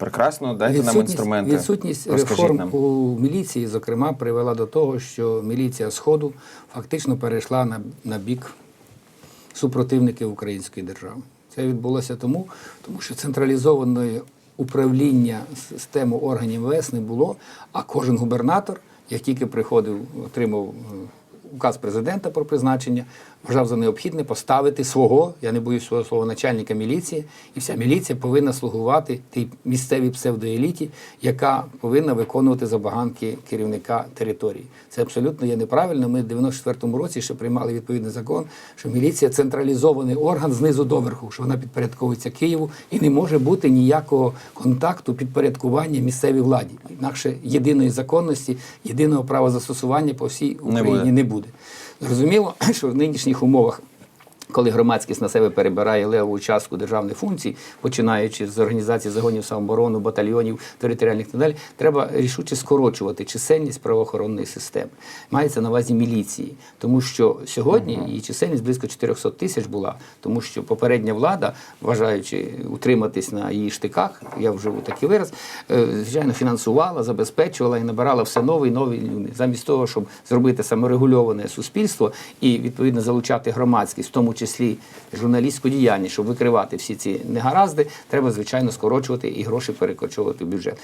Прекрасно, дайте нам інструменти. відсутність Розкажіть реформ нам. у міліції, зокрема, привела до того, що міліція Сходу фактично перейшла на, на бік супротивників української держави. Це відбулося тому, тому що централізованої управління системи органів МВС не було, а кожен губернатор, як тільки приходив, отримав е, указ президента про призначення, вважав за необхідне поставити свого, я не боюсь свого слова, начальника міліції, і вся міліція повинна слугувати тій місцевій псевдоеліті, яка повинна виконувати забаганки керівника території. Це абсолютно є неправильно. Ми в 94-му році ще приймали відповідний закон, що міліція централізований орган знизу до верху, що вона підпорядковується Києву і не може бути ніякого контакту підпорядкування місцевій владі. Інакше єдиної законності, єдиного права застосування по всій Україні буде. не буде. Зрозуміло, що в нинішніх умовах. Коли громадськість на себе перебирає левову частку державних функцій, починаючи з організації загонів самооборони, батальйонів, територіальних і так далі, треба рішуче скорочувати чисельність правоохоронної системи. Мається на увазі міліції, тому що сьогодні її чисельність близько 400 тисяч була, тому що попередня влада, вважаючи утриматись на її штиках, я вживу такий вираз, е, звичайно, фінансувала, забезпечувала і набирала все нові і нові люди. Замість того, щоб зробити саморегульоване суспільство і відповідно залучати громадськість, в тому числі журналістську діяльність, щоб викривати всі ці негаразди, треба звичайно скорочувати і гроші перекочувати в бюджет.